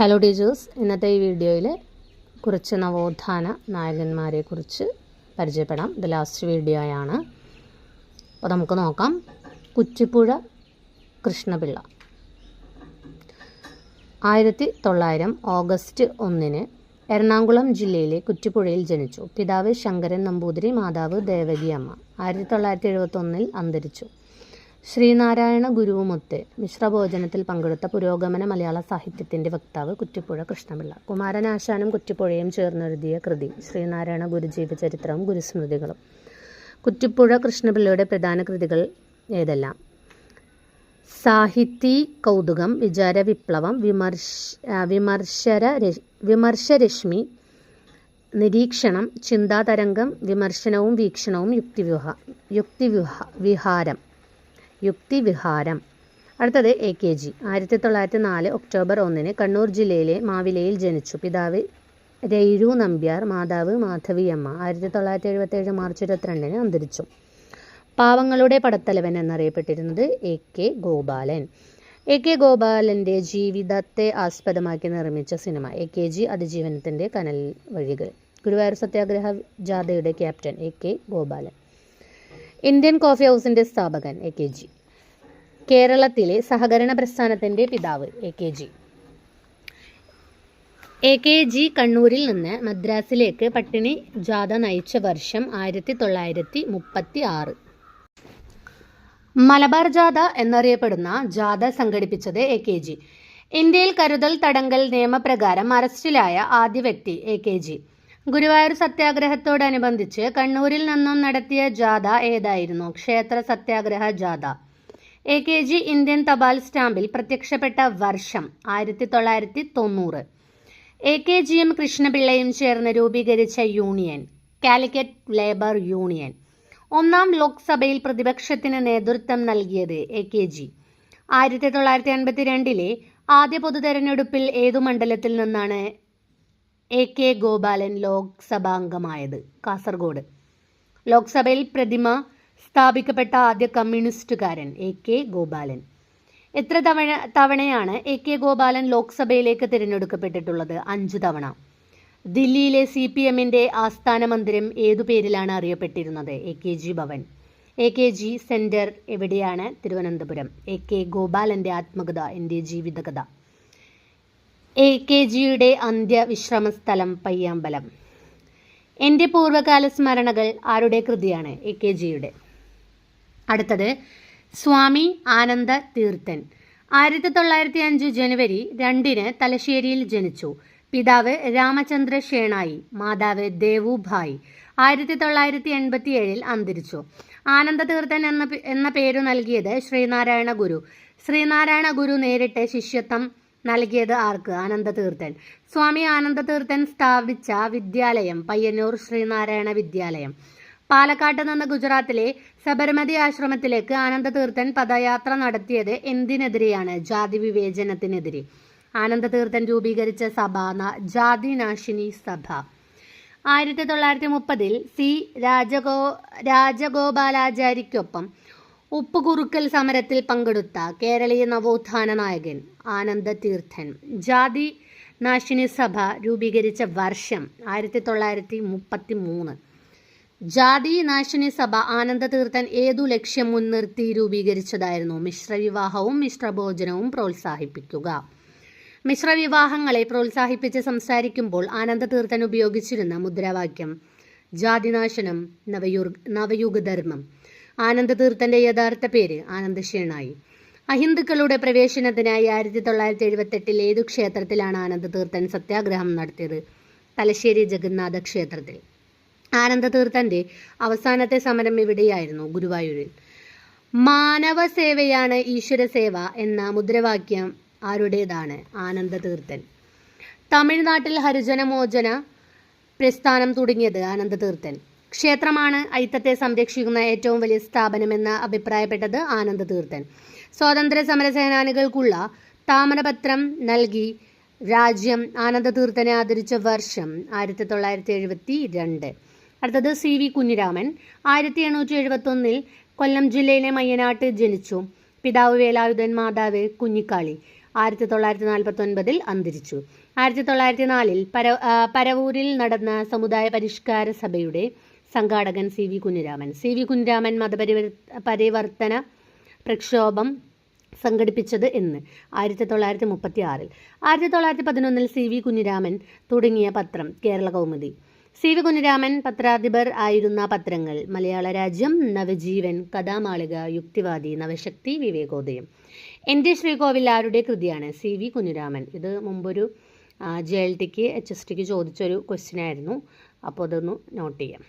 Hello teachers ഇന്നത്തെ ഈ വീഡിയോയിൽ കുറച്ച് നവോത്ഥാന നായകന്മാരെ കുറിച്ച് പരിചയപ്പെടാം. ഇത് ലാസ്റ്റ് വീഡിയോയാണ്. അപ്പോൾ നമുക്ക് നോക്കാം. കുറ്റിപ്പുഴ കൃഷ്ണപിള്ള. ആയിരത്തി തൊള്ളായിരം ഓഗസ്റ്റ് ഒന്നിന് എറണാകുളം ജില്ലയിലെ കുറ്റിപ്പുഴയിൽ ജനിച്ചു. പിതാവ് ശങ്കരൻ നമ്പൂതിരി മാതാവ് ദേവകിയമ്മ. ആയിരത്തി തൊള്ളായിരത്തി എഴുപത്തൊന്നിൽ അന്തരിച്ചു. ശ്രീനാരായണ ഗുരുവുമൊത്ത് മിശ്രഭോജനത്തിൽ പങ്കെടുത്ത പുരോഗമന മലയാള സാഹിത്യത്തിന്റെ വക്താവ് കുറ്റിപ്പുഴ കൃഷ്ണപിള്ള. കുമാരനാശാനും കുറ്റിപ്പുഴയും ചേർന്നെഴുതിയ കൃതി ശ്രീനാരായണ ഗുരു ജീവചരിത്രവും ഗുരുസ്മൃതികളും. കുറ്റിപ്പുഴ കൃഷ്ണപിള്ളയുടെ പ്രധാന കൃതികൾ ഏതെല്ലാം? സാഹിത്യ കൗതുകം വിചാര വിപ്ലവം വിമർശ വിമർശര വിമർശരശ്മി നിരീക്ഷണം ചിന്താതരംഗം വിമർശനവും വീക്ഷണവും യുക്തിവ്യൂഹ യുക്തിവ്യൂഹ വിഹാരം. യുക്തിവിഹാരം. അടുത്തത് എ കെ ജി. ആയിരത്തി തൊള്ളായിരത്തി നാല് ഒക്ടോബർ ഒന്നിന് കണ്ണൂർ ജില്ലയിലെ മാവിലയിൽ ജനിച്ചു. പിതാവ് രൈരു നമ്പ്യാർ മാതാവ് മാധവിയമ്മ ആയിരത്തി തൊള്ളായിരത്തി എഴുപത്തേഴ് മാർച്ച് ഇരുപത്തിരണ്ടിന് അന്തരിച്ചു. പാവങ്ങളുടെ പടത്തലവൻ എന്നറിയപ്പെട്ടിരുന്നത് A K Gopalan. A K ഗോപാലന്റെ ജീവിതത്തെ ആസ്പദമാക്കി നിർമ്മിച്ച സിനിമ. എ കെ ജി അതിജീവനത്തിന്റെ കനൽ വഴികൾ. ഗുരുവായൂർ സത്യാഗ്രഹ ജാഥയുടെ captain A K Gopalan. Indian coffee ഹൗസിന്റെ സ്ഥാപകൻ എ കെ ജി. കേരളത്തിലെ സഹകരണ പ്രസ്ഥാനത്തിന്റെ പിതാവ് A K G. A K G കണ്ണൂരിൽ നിന്ന് മദ്രാസിലേക്ക് പട്ടിണി ജാഥ നയിച്ച വർഷം ആയിരത്തി തൊള്ളായിരത്തി മുപ്പത്തി ആറ് മലബാർ ജാഥ എന്നറിയപ്പെടുന്ന ജാഥ സംഘടിപ്പിച്ചത് എ കെ ജി. ഇന്ത്യയിൽ കരുതൽ തടങ്കൽ നിയമപ്രകാരം അറസ്റ്റിലായ ആദ്യ വ്യക്തി എ കെ ജി. ഗുരുവായൂർ സത്യാഗ്രഹത്തോടനുബന്ധിച്ച് കണ്ണൂരിൽ നിന്നും നടത്തിയ ജാഥ ഏതായിരുന്നു? ക്ഷേത്ര സത്യാഗ്രഹ ജാഥ. എ കെ ജി ഇന്ത്യൻ തപാൽ സ്റ്റാമ്പിൽ പ്രത്യക്ഷപ്പെട്ട വർഷം ആയിരത്തി തൊള്ളായിരത്തി തൊണ്ണൂറ് എ കെ ജിയും കൃഷ്ണപിള്ളയും ചേർന്ന് രൂപീകരിച്ച യൂണിയൻ കാലിക്കറ്റ് ലേബർ യൂണിയൻ. ഒന്നാം ലോക്സഭയിൽ പ്രതിപക്ഷത്തിന് നേതൃത്വം നൽകിയത് എ കെ ജി. ആയിരത്തി തൊള്ളായിരത്തി എൺപത്തി രണ്ടിലെ ആദ്യ പൊതുതെരഞ്ഞെടുപ്പിൽ ഏതു മണ്ഡലത്തിൽ നിന്നാണ് എ കെ ഗോപാലൻ ലോക്സഭാംഗമായത് കാസർഗോഡ്. ലോക്സഭയിൽ പ്രതിമ സ്ഥാപിക്കപ്പെട്ട ആദ്യ കമ്മ്യൂണിസ്റ്റുകാരൻ എ കെ ഗോപാലൻ. എത്ര തവണ തവണയാണ് എ കെ ഗോപാലൻ ലോക്സഭയിലേക്ക് തിരഞ്ഞെടുക്കപ്പെട്ടിട്ടുള്ളത്? അഞ്ചു തവണ. ദില്ലിയിലെ സി പി എമ്മിന്റെ ആസ്ഥാന മന്ദിരം ഏതു പേരിലാണ് അറിയപ്പെട്ടിരുന്നത്? A K G Bhavan. A K G centre എവിടെയാണ്? തിരുവനന്തപുരം. എ കെ ഗോപാലന്റെ ആത്മകഥ എന്റെ ജീവിതകഥ. എ കെ ജിയുടെ അന്ത്യവിശ്രമ സ്ഥലം പയ്യാമ്പലം. എന്റെ പൂർവകാല സ്മരണകൾ ആരുടെ കൃതിയാണ് എ കെ ജിയുടെ? അടുത്തത് സ്വാമി ആനന്ദ തീർത്ഥൻ. ആയിരത്തി തൊള്ളായിരത്തി അഞ്ച് ജനുവരി രണ്ടിന് തലശ്ശേരിയിൽ ജനിച്ചു. പിതാവ് രാമചന്ദ്ര ഷേണായി മാതാവ് ദേവുഭായ് ആയിരത്തി തൊള്ളായിരത്തി എൺപത്തി ഏഴിൽ അന്തരിച്ചു. ആനന്ദ തീർത്ഥൻ എന്ന എന്ന പേരു നൽകിയത് ശ്രീനാരായണ ഗുരു. ശ്രീനാരായണ ഗുരു നേരിട്ട് ശിഷ്യത്വം നൽകിയത് ആർക്ക്? ആനന്ദതീർത്ഥൻ. സ്വാമി ആനന്ദതീർത്ഥൻ സ്ഥാപിച്ച വിദ്യാലയം പയ്യന്നൂർ ശ്രീനാരായണ വിദ്യാലയം. പാലക്കാട്ട് നിന്ന് ഗുജറാത്തിലെ സബർമതി ആശ്രമത്തിലേക്ക് ആനന്ദതീർത്ഥൻ പദയാത്ര നടത്തിയത് എന്തിനെതിരെയാണ്? ജാതി വിവേചനത്തിനെതിരെ ആനന്ദതീർത്ഥൻ രൂപീകരിച്ച സഭ ജാതി ജാതിനാശിനി സഭ. ആയിരത്തി തൊള്ളായിരത്തി മുപ്പതിൽ സി രാജഗോ രാജഗോപാലാചാരിക്കൊപ്പം ഉപ്പുകുറുക്കൽ സമരത്തിൽ പങ്കെടുത്ത കേരളീയ നവോത്ഥാന നായകൻ ആനന്ദ തീർത്ഥൻ ജാതി നാശിനി സഭ രൂപീകരിച്ച വർഷം ആയിരത്തി തൊള്ളായിരത്തി മുപ്പത്തി മൂന്ന് ജാതി നാശിനി സഭ ആനന്ദ തീർത്ഥൻ ഏതു ലക്ഷ്യം മുൻനിർത്തി രൂപീകരിച്ചതായിരുന്നു? മിശ്രവിവാഹവും മിശ്രഭോജനവും പ്രോത്സാഹിപ്പിക്കുക. മിശ്രവിവാഹങ്ങളെ പ്രോത്സാഹിപ്പിച്ച് സംസാരിക്കുമ്പോൾ ആനന്ദ തീർത്ഥൻ ഉപയോഗിച്ചിരുന്ന മുദ്രാവാക്യം ജാതിനാശനം നവയുർ നവയുഗധർമ്മം. ആനന്ദ തീർത്ഥന്റെ യഥാർത്ഥ പേര് ആനന്ദശേണായി അഹിന്ദുക്കളുടെ പ്രവേശനത്തിനായി ആയിരത്തി തൊള്ളായിരത്തി എഴുപത്തെട്ടിൽ ഏതു ക്ഷേത്രത്തിലാണ് ആനന്ദ തീർത്ഥൻ സത്യാഗ്രഹം നടത്തിയത്? തലശ്ശേരി ജഗന്നാഥ ക്ഷേത്രത്തിൽ. ആനന്ദ തീർത്ഥന്റെ അവസാനത്തെ സമരം ഇവിടെയായിരുന്നു ഗുരുവായൂരിൽ. മാനവ സേവയാണ് ഈശ്വര സേവ എന്ന മുദ്രാവാക്യം ആരുടേതാണ്? ആനന്ദ തീർത്ഥൻ തമിഴ്നാട്ടിൽ ഹരിജനമോചന പ്രസ്ഥാനം തുടങ്ങിയത് ആനന്ദ തീർത്ഥൻ ക്ഷേത്രമാണ് ഐത്തത്തെ സംരക്ഷിക്കുന്ന ഏറ്റവും വലിയ സ്ഥാപനമെന്ന് അഭിപ്രായപ്പെട്ടത് ആനന്ദ തീർത്ഥൻ സ്വാതന്ത്ര്യ സമര സേനാനികൾക്കുള്ള താമരപത്രം നൽകി രാജ്യം ആനന്ദ തീർത്ഥനെ ആദരിച്ച വർഷം ആയിരത്തി തൊള്ളായിരത്തി എഴുപത്തി രണ്ട് അടുത്തത് സി വി കുഞ്ഞിരാമൻ. ആയിരത്തി എണ്ണൂറ്റി എഴുപത്തി ഒന്നിൽ കൊല്ലം ജില്ലയിലെ മയ്യനാട്ട് ജനിച്ചു. പിതാവ് വേലായുധൻ മാതാവ് കുഞ്ഞിക്കാളി. ആയിരത്തി തൊള്ളായിരത്തി നാൽപ്പത്തി ഒൻപതിൽ അന്തരിച്ചു. ആയിരത്തി തൊള്ളായിരത്തി നാലിൽ പര പരവൂരിൽ നടന്ന സമുദായ പരിഷ്കാര സഭയുടെ സംഘാടകൻ C V Kunhiraman. C V Kunhiraman മതപരിവർ പരിവർത്തന പ്രക്ഷോഭം സംഘടിപ്പിച്ചത് എന്ന് ആയിരത്തി തൊള്ളായിരത്തി മുപ്പത്തി ആറിൽ ആയിരത്തി തൊള്ളായിരത്തി പതിനൊന്നിൽ സി വി കുഞ്ഞിരാമൻ തുടങ്ങിയ പത്രം കേരള കൗമുദി. സി വി കുഞ്ഞിരാമൻ പത്രാധിപർ ആയിരുന്ന പത്രങ്ങൾ മലയാള രാജ്യം നവജീവൻ കഥാമാളിക യുക്തിവാദി നവശക്തി വിവേകോദയം. എൻ ടി ശ്രീകോവിൽ ആരുടെ കൃതിയാണ് സി വി കുഞ്ഞിരാമൻ? ഇത് മുമ്പൊരു ജെ എൽ ടിക്ക് എച്ച് എസ് ടിക്ക് ചോദിച്ചൊരു ക്വസ്റ്റ്യൻ ആയിരുന്നു. അപ്പോൾ അതൊന്ന് നോട്ട് ചെയ്യാം.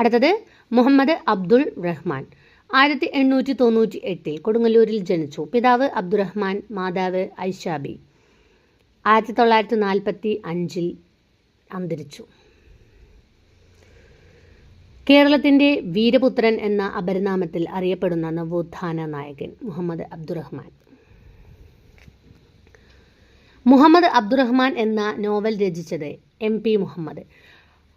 അടുത്തത് മുഹമ്മദ് അബ്ദുൾ റഹ്മാൻ. ആയിരത്തി എണ്ണൂറ്റി തൊണ്ണൂറ്റി എട്ടിൽ കൊടുങ്ങല്ലൂരിൽ ജനിച്ചു. പിതാവ് അബ്ദുറഹ്മാൻ മാതാവ് ഐഷാബി ആയിരത്തി തൊള്ളായിരത്തി നാൽപ്പത്തി അഞ്ചിൽ അന്തരിച്ചു. കേരളത്തിന്റെ വീരപുത്രൻ എന്ന അപരനാമത്തിൽ അറിയപ്പെടുന്ന നവോത്ഥാന നായകൻ മുഹമ്മദ് അബ്ദുറഹ്മാൻ. മുഹമ്മദ് അബ്ദുറഹ്മാൻ എന്ന നോവൽ രചിച്ചത് എം പി മുഹമ്മദ്.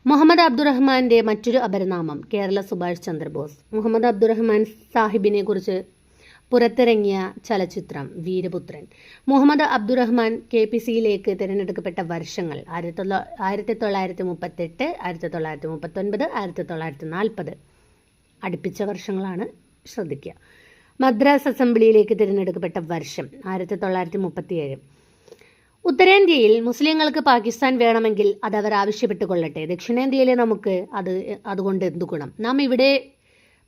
മുഹമ്മദ് അബ്ദുറഹ്മാന്റെ മറ്റൊരു അപരനാമം കേരള സുഭാഷ് ചന്ദ്രബോസ്. മുഹമ്മദ് അബ്ദുറഹ്മാൻ സാഹിബിനെ കുറിച്ച് പുറത്തിറങ്ങിയ ചലച്ചിത്രം വീരപുത്രൻ. മുഹമ്മദ് അബ്ദുറഹ്മാൻ കെ പി സിയിലേക്ക് തിരഞ്ഞെടുക്കപ്പെട്ട വർഷങ്ങൾ ആയിരത്തി തൊള്ള ആയിരത്തി തൊള്ളായിരത്തി മുപ്പത്തെട്ട് ആയിരത്തി തൊള്ളായിരത്തി മുപ്പത്തൊൻപത് ആയിരത്തി തൊള്ളായിരത്തി നാൽപ്പത് അടുപ്പിച്ച വർഷങ്ങളാണ് ശ്രദ്ധിക്കുക. മദ്രാസ് അസംബ്ലിയിലേക്ക് തിരഞ്ഞെടുക്കപ്പെട്ട വർഷം ആയിരത്തി തൊള്ളായിരത്തി മുപ്പത്തിയേഴ് ഉത്തരേന്ത്യയിൽ മുസ്ലിങ്ങൾക്ക് പാകിസ്ഥാൻ വേണമെങ്കിൽ അത് അവർ ആവശ്യപ്പെട്ട് കൊള്ളട്ടെ ദക്ഷിണേന്ത്യയിലെ നമുക്ക് അത് അതുകൊണ്ട് എന്തു ഗുണം? നാം ഇവിടെ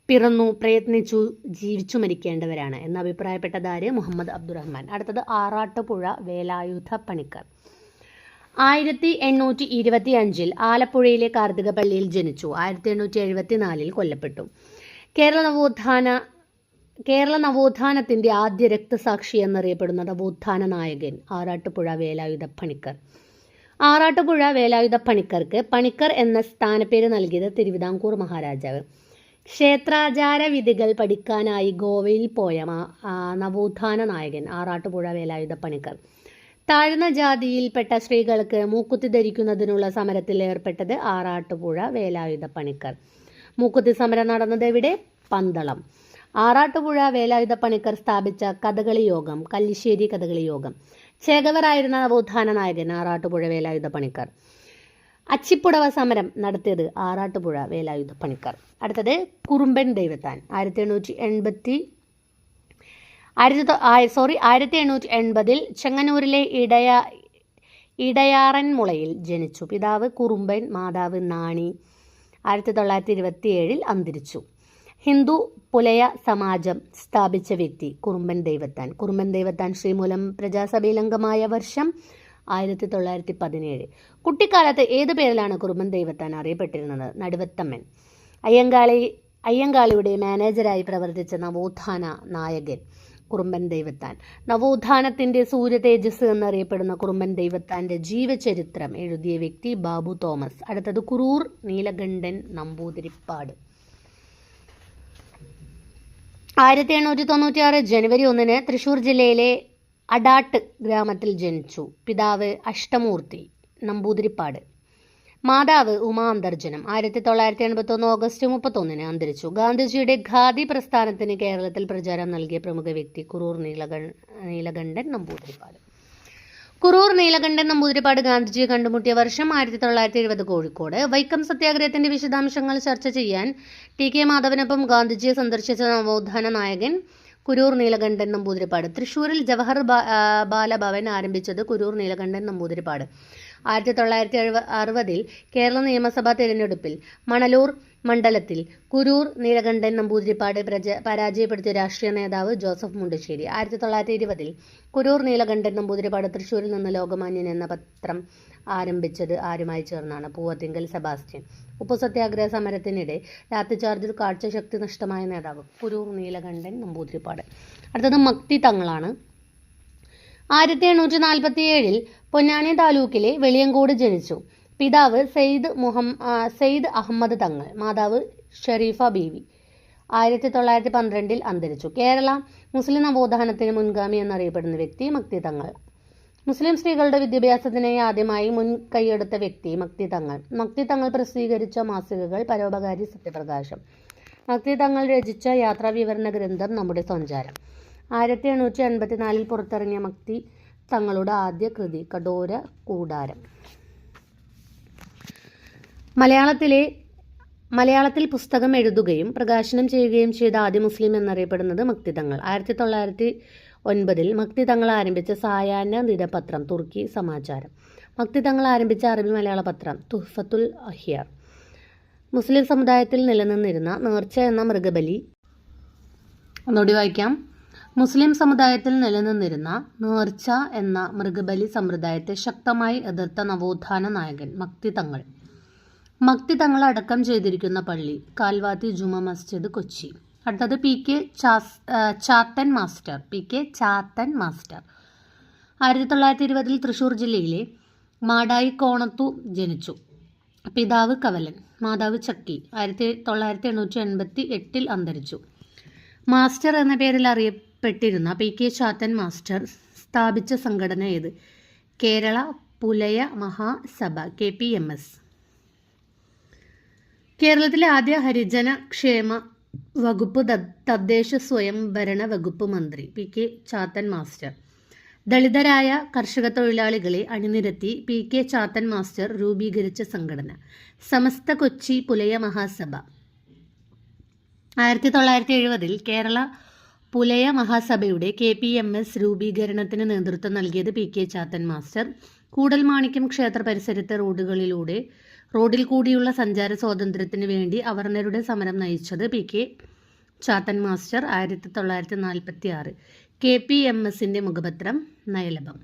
പിറന്നു പ്രയത്നിച്ചു ജീവിച്ചു മരിക്കേണ്ടവരാണ് എന്ന് അഭിപ്രായപ്പെട്ടതാര് മുഹമ്മദ് അബ്ദുറഹ്മാൻ. അടുത്തത് ആറാട്ടുപുഴ വേലായുധ പണിക്കർ. ആയിരത്തി എണ്ണൂറ്റി ഇരുപത്തി അഞ്ചിൽ ആലപ്പുഴയിലെ കാർത്തിക പള്ളിയിൽ ജനിച്ചു. ആയിരത്തി എണ്ണൂറ്റി എഴുപത്തി നാലിൽ കൊല്ലപ്പെട്ടു. കേരള നവോത്ഥാന കേരള നവോത്ഥാനത്തിന്റെ ആദ്യ രക്തസാക്ഷി എന്നറിയപ്പെടുന്ന നവോത്ഥാന നായകൻ ആറാട്ടുപുഴ വേലായുധ പണിക്കർ. ആറാട്ടുപുഴ വേലായുധ പണിക്കർക്ക് പണിക്കർ എന്ന സ്ഥാനപ്പേര് നൽകിയത് തിരുവിതാംകൂർ മഹാരാജാവ്. ക്ഷേത്രാചാര വിധികൾ പഠിക്കാനായി ഗോവയിൽ പോയ നവോത്ഥാന നായകൻ ആറാട്ടുപുഴ വേലായുധ പണിക്കർ. താഴ്ന്ന ജാതിയിൽപ്പെട്ട സ്ത്രീകൾക്ക് മൂക്കുത്തി ധരിക്കുന്നതിനുള്ള സമരത്തിൽ ഏർപ്പെട്ടത് ആറാട്ടുപുഴ വേലായുധ പണിക്കർ. മൂക്കുത്തി സമരം നടന്നത് എവിടെ? പന്തളം. ആറാട്ടുപുഴ വേലായുധ പണിക്കർ സ്ഥാപിച്ച കഥകളി യോഗം കല്ലിശ്ശേരി കഥകളി യോഗം. ചേകവരായിരുന്ന നവോത്ഥാന നായകൻ ആറാട്ടുപുഴ വേലായുധ പണിക്കർ അച്ചിപ്പുടവ സമരം നടത്തിയത് ആറാട്ടുപുഴ വേലായുധ പണിക്കർ അടുത്തത് കുറുമ്പൻ ദൈവത്താൻ ആയിരത്തി എണ്ണൂറ്റി എൺപത്തി ആയിരത്തി സോറി ആയിരത്തി എണ്ണൂറ്റി എൺപതിൽ ചെങ്ങന്നൂരിലെ ഇടയ ഇടയാറൻ മുളയിൽ ജനിച്ചു. പിതാവ് കുറുമ്പൻ മാതാവ് നാണി ആയിരത്തി തൊള്ളായിരത്തി ഇരുപത്തി ഏഴിൽ അന്തരിച്ചു. ഹിന്ദു പുലയ സമാജം സ്ഥാപിച്ച വ്യക്തി കുറുമ്പൻ ദൈവത്താൻ. കുറുമ്പൻ ദൈവത്താൻ ശ്രീമൂലം പ്രജാസഭയിൽ അംഗമായ വർഷം ആയിരത്തി തൊള്ളായിരത്തി പതിനേഴ് കുട്ടിക്കാലത്ത് ഏത് പേരിലാണ് കുറുമ്പൻ ദൈവത്താൻ അറിയപ്പെട്ടിരുന്നത്? നടുവത്തമ്മൻ. അയ്യങ്കാളി അയ്യങ്കാളിയുടെ മാനേജരായി പ്രവർത്തിച്ച നവോത്ഥാന നായകൻ കുറുമ്പൻ ദൈവത്താൻ. നവോത്ഥാനത്തിന്റെ സൂര്യ തേജസ് എന്നറിയപ്പെടുന്ന കുറുമ്പൻ ദൈവത്താന്റെ ജീവചരിത്രം എഴുതിയ വ്യക്തി ബാബു തോമസ്. അടുത്തത് കുറൂർ നീലകണ്ഠൻ നമ്പൂതിരിപ്പാട്. ആയിരത്തി എണ്ണൂറ്റി തൊണ്ണൂറ്റിയാറ് ജനുവരി ഒന്നിന് തൃശൂർ ജില്ലയിലെ അഡാട്ട് ഗ്രാമത്തിൽ ജനിച്ചു. പിതാവ് അഷ്ടമൂർത്തി നമ്പൂതിരിപ്പാട്. മാതാവ് ഉമാ അന്തർജനം. ആയിരത്തി തൊള്ളായിരത്തി എൺപത്തി ഒന്ന് ഓഗസ്റ്റ് മുപ്പത്തൊന്നിന് അന്തരിച്ചു. ഗാന്ധിജിയുടെ ഖാദി പ്രസ്ഥാനത്തിന് കേരളത്തിൽ പ്രചാരം നൽകിയ പ്രമുഖ വ്യക്തി കുറൂർ നീലകണ്ഠ നീലകണ്ഠൻ നമ്പൂതിരിപ്പാട്. കുറൂർ നീലകണ്ഠൻ നമ്പൂതിരിപ്പാട് ഗാന്ധിജിയെ കണ്ടുമുട്ടിയ വർഷം ആയിരത്തി തൊള്ളായിരത്തി എഴുപത് കോഴിക്കോട്. വൈക്കം സത്യാഗ്രഹത്തിന്റെ വിശദാംശങ്ങൾ ചർച്ച ചെയ്യാൻ ടി കെ മാധവനൊപ്പം ഗാന്ധിജിയെ സന്ദർശിച്ച നവോത്ഥാന നായകൻ കുരൂർ നീലകണ്ഠൻ നമ്പൂതിരിപ്പാട് തൃശൂരിൽ ജവഹർ ബാലഭവൻ ആരംഭിച്ചത് കുരൂർ നീലകണ്ഠൻ നമ്പൂതിരിപ്പാട് ആയിരത്തി തൊള്ളായിരത്തി അറുപതിൽ കേരള നിയമസഭാ തിരഞ്ഞെടുപ്പിൽ മണലൂർ മണ്ഡലത്തിൽ കുരൂർ നീലകണ്ഠൻ നമ്പൂതിരിപ്പാട് പ്രജ പരാജയപ്പെടുത്തിയ രാഷ്ട്രീയ നേതാവ് ജോസഫ് മുണ്ടശ്ശേരി. ആയിരത്തി തൊള്ളായിരത്തി ഇരുപതിൽ കുരൂർ നീലകണ്ഠൻ നമ്പൂതിരിപ്പാട് തൃശ്ശൂരിൽ നിന്ന് ലോകമാന്യൻ എന്ന പത്രം ആരംഭിച്ചത് ആരുമായി ചേർന്നാണ്? പൂവത്തിങ്കൽ സെബാസ്റ്റ്യൻ. ഉപ്പു സത്യാഗ്രഹ സമരത്തിനിടെ ലാത്തിചാർജിൽ കാഴ്ചശക്തി നഷ്ടമായ നേതാവ് കുരൂർ നീലകണ്ഠൻ നമ്പൂതിരിപ്പാട്. അടുത്തത് മക്തി തങ്ങളാണ്. ആയിരത്തി എണ്ണൂറ്റി നാൽപ്പത്തി ഏഴിൽ പൊന്നാനി താലൂക്കിലെ വെളിയങ്കോട് ജനിച്ചു. പിതാവ് സെയ്ദ് മുഹം സെയ്ദ് അഹമ്മദ് തങ്ങൾ മാതാവ് ഷെരീഫ ബീവി. ആയിരത്തി തൊള്ളായിരത്തി പന്ത്രണ്ടിൽ അന്തരിച്ചു. കേരള മുസ്ലിം നവോത്ഥാനത്തിന് മുൻഗാമി എന്നറിയപ്പെടുന്ന വ്യക്തി മക്തി തങ്ങൾ. മുസ്ലിം സ്ത്രീകളുടെ വിദ്യാഭ്യാസത്തിനായി ആദ്യമായി മുൻ കൈയെടുത്ത വ്യക്തി മക്തി തങ്ങൾ. മക്തി തങ്ങൾ പ്രസിദ്ധീകരിച്ച മാസികകൾ പരോപകാരി സത്യപ്രകാശം. മക്തി തങ്ങൾ രചിച്ച യാത്രാ വിവരണ ഗ്രന്ഥം നമ്മുടെ സഞ്ചാരം. ആയിരത്തി എണ്ണൂറ്റി എൺപത്തിനാലിൽ പുറത്തിറങ്ങിയ മക്തി തങ്ങളുടെ ആദ്യ കൃതി കടോര കൂടാരം. മലയാളത്തിലെ മലയാളത്തിൽ പുസ്തകം എഴുതുകയും പ്രകാശനം ചെയ്യുകയും ചെയ്ത ആദ്യ മുസ്ലിം എന്നറിയപ്പെടുന്നത് മക്തി തങ്ങൾ ആയിരത്തി തൊള്ളായിരത്തി ഒൻപതിൽ മക്തി തങ്ങൾ ആരംഭിച്ച സായാഹ്ന ദിനപത്രം തുർക്കി സമാചാരം. മക്തി തങ്ങൾ ആരംഭിച്ച അറബി മലയാള പത്രം തുഹഫത്തുൽ അഹിയർ. മുസ്ലിം സമുദായത്തിൽ നിലനിന്നിരുന്ന നേർച്ച എന്ന മൃഗബലി. ഒന്നുകൂടി വായിക്കാം. മുസ്ലിം സമുദായത്തിൽ നിലനിന്നിരുന്ന നേർച്ച എന്ന മൃഗബലി സമ്പ്രദായത്തെ ശക്തമായി എതിർത്ത നവോത്ഥാന നായകൻ മക്തി തങ്ങൾ മക്തി തങ്ങൾ അടക്കം ചെയ്തിരിക്കുന്ന പള്ളി കാൽവാതി ജുമ മസ്ജിദ് കൊച്ചി. അടുത്തത് P K Chathan master P K Chathan master. ആയിരത്തി തൊള്ളായിരത്തി ഇരുപതിൽ തൃശ്ശൂർ ജില്ലയിലെ മാടായി കോണത്തു ജനിച്ചു. പിതാവ് കവലൻ മാതാവ് ചക്കി ആയിരത്തി തൊള്ളായിരത്തി എണ്ണൂറ്റി എൺപത്തി എട്ടിൽ അന്തരിച്ചു. മാസ്റ്റർ എന്ന പേരിൽ അറിയപ്പെട്ടിരുന്ന പി കെ ചാത്തൻ മാസ്റ്റർ സ്ഥാപിച്ച സംഘടന ഏത്? Kerala Pulaya Mahasabha K P M S. കേരളത്തിലെ ആദ്യ ഹരിജന ക്ഷേമ വകുപ്പ് തദ്ദേശ സ്വയംഭരണ വകുപ്പ് മന്ത്രി പി കെ ചാത്തൻ മാസ്റ്റർ. ദളിതരായ കർഷക തൊഴിലാളികളെ അണിനിരത്തി പി കെ ചാത്തൻ മാസ്റ്റർ രൂപീകരിച്ച സംഘടന. സമസ്ത കൊച്ചി പുലയ മഹാസഭ. ആയിരത്തി തൊള്ളായിരത്തി എഴുപതിൽ കേരള പുലയ മഹാസഭയുടെ കെ പി എം എസ് രൂപീകരണത്തിന് നേതൃത്വം നൽകിയത് P K Chathan master. Koodalmanikyam ക്ഷേത്ര പരിസരത്തെ റോഡുകളിലൂടെ റോഡിൽ കൂടിയുള്ള സഞ്ചാര സ്വാതന്ത്ര്യത്തിന് വേണ്ടി അവർണരുടെ സമരം നയിച്ചത് പി കെ ചാത്തൻ മാസ്റ്റർ ആയിരത്തി തൊള്ളായിരത്തി നാൽപ്പത്തി ആറ് കെ പി എം എസിന്റെ മുഖപത്രം നയലഭം.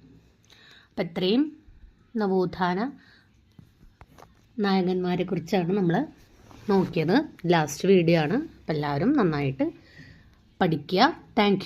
അപ്പം ഇത്രയും നവോത്ഥാന നായകന്മാരെ കുറിച്ചാണ് നമ്മൾ നോക്കിയത്. ലാസ്റ്റ് വീഡിയോ ആണ്. അപ്പം എല്ലാവരും നന്നായിട്ട് പഠിക്കുക. താങ്ക്